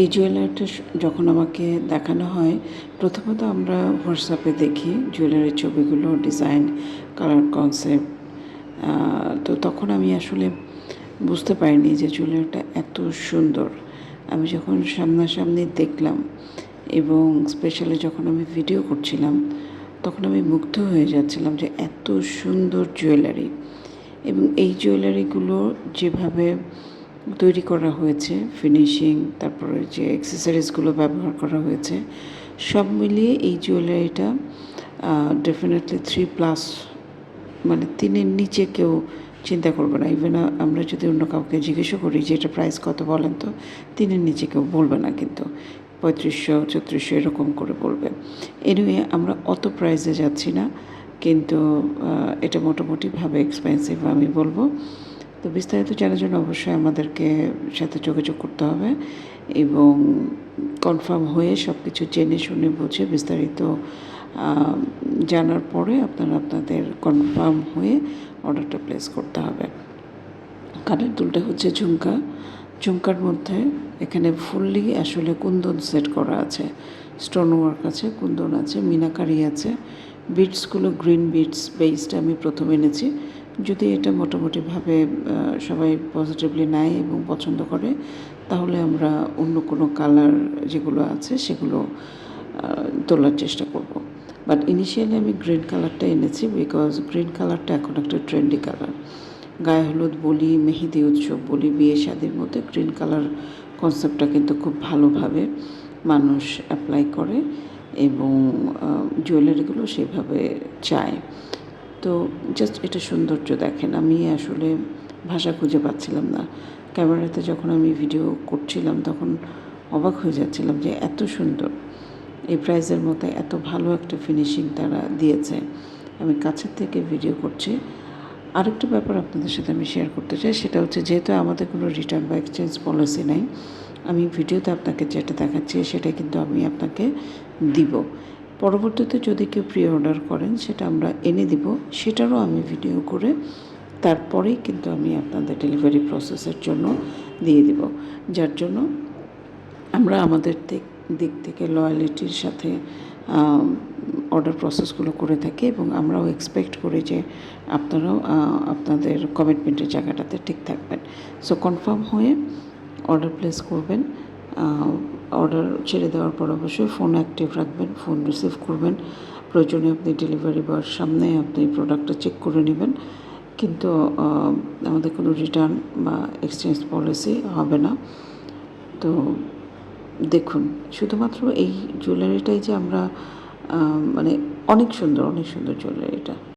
এই জুয়েলারিটা যখন আমাকে দেখানো হয়, প্রথমত আমরা হোয়াটসঅ্যাপে দেখি জুয়েলারির ছবিগুলো, ডিজাইন, কালার কনসেপ্ট তো তখন আমি আসলে বুঝতে পারিনি যে জুয়েলারিটা এত সুন্দর। আমি যখন সামনাসামনি দেখলাম এবং স্পেশালি যখন আমি ভিডিও করছিলাম, তখন আমি মুগ্ধ হয়ে যাচ্ছিলাম যে এত সুন্দর জুয়েলারি। এবং এই জুয়েলারিগুলো যেভাবে তৈরি করা হয়েছে ফিনিশিং তারপরে যে অ্যাক্সেসরিজগুলো ব্যবহার করা হয়েছে, সব মিলিয়ে এই জুয়েলারিটা ডেফিনেটলি থ্রি প্লাস মানে তিনের নিচে কেউ চিন্তা করবে না। ইভেন আমরা যদি অন্য কাউকে জিজ্ঞেসও করি যে এটা প্রাইস কত বলেন তো, তিনের নিচে কেউ বলবে না কিন্তু। পঁয়ত্রিশশো, চৌত্রিশশো এরকম করে বলবে। এনিওয়ে আমরা অত প্রাইসে যাচ্ছি না, কিন্তু এটা মোটামুটিভাবে এক্সপেন্সিভ আমি বলব। তো বিস্তারিত জানার জন্য অবশ্যই আমাদেরকে সাথে যোগাযোগ করতে হবে এবং কনফার্ম হয়ে সব কিছু জেনে শুনে বুঝে বিস্তারিত জানার পরে আপনারা আপনাদের কনফার্ম হয়ে অর্ডারটা প্লেস করতে হবে। কানের দুলটা হচ্ছে ঝুমকা। ঝুমকার মধ্যে এখানে ফুললি আসলে কুন্দন সেট করা আছে। স্টোন ওয়ার্ক আছে, কুন্দন আছে, মিনাকারি আছে। বিটসগুলো গ্রিন বিটস বেসড আমি প্রথম এনেছি। যদি এটা মোটামুটিভাবে সবাই পজিটিভলি নেয় এবং পছন্দ করে, তাহলে আমরা অন্য কোনো কালার যেগুলো আছে সেগুলো তোলার চেষ্টা করব। বাট ইনিশিয়ালি আমি গ্রিন কালারটা এনেছি বিকজ গ্রিন কালারটা এখন একটা ট্রেন্ডি কালার গায়ে হলুদ বলি, মেহেদি উৎসব বলি, বিয়ে শাদির মধ্যে গ্রিন কালার কনসেপ্টটা কিন্তু খুব ভালোভাবে মানুষ অ্যাপ্লাই করে এবং জুয়েলারিগুলো সেভাবে চায়। তো জাস্ট এটা সৌন্দর্য দেখেন। আমি আসলে ভাষা খুঁজে পাচ্ছিলাম না। ক্যামেরাতে যখন আমি ভিডিও করছিলাম, তখন অবাক হয়ে যাচ্ছিলাম যে এত সুন্দর। এই প্রাইজের মতো এত ভালো একটা ফিনিশিং তারা দিয়েছে। আমি কাছের থেকে ভিডিও করছি। আরেকটা ব্যাপার আপনাদের সাথে আমি শেয়ার করতে চাই, সেটা হচ্ছে যেহেতু আমাদের কোনো রিটার্ন বা এক্সচেঞ্জ পলিসি নাই, আমি ভিডিওতে আপনাকে যেটা দেখাচ্ছি সেটা কিন্তু আমি আপনাকে দিব। পরবর্তীতে যদি কেউ প্রি অর্ডার করেন, সেটা আমরা এনে দিব। সেটারও আমি ভিডিও করে তারপরেই কিন্তু আমি আপনাদের ডেলিভারি প্রসেসের জন্য দিয়ে দিব। যার জন্য আমরা আমাদের দিক থেকে লয়ালিটির সাথে অর্ডার প্রসেসগুলো করে থাকি এবং আমরাও এক্সপেক্ট করি যে আপনারাও আপনাদের কমিটমেন্টের জায়গাটাতে ঠিক থাকবেন। সো কনফার্ম হয়ে অর্ডার প্লেস করবেন। অর্ডার ছেড়ে দেওয়ার পর অবশ্যই ফোন অ্যাক্টিভ রাখবেন ফোন রিসিভ করবেন। প্রয়োজনে আপনি ডেলিভারি বয়ের সামনে আপনি প্রোডাক্টটা চেক করে নেবেন। কিন্তু আমাদের কোনো রিটার্ন বা এক্সচেঞ্জ পলিসি হবে না। তো দেখুন, শুধুমাত্র এই জুয়েলারিটাই যে আমরা মানে অনেক সুন্দর অনেক সুন্দর জুয়েলারিটা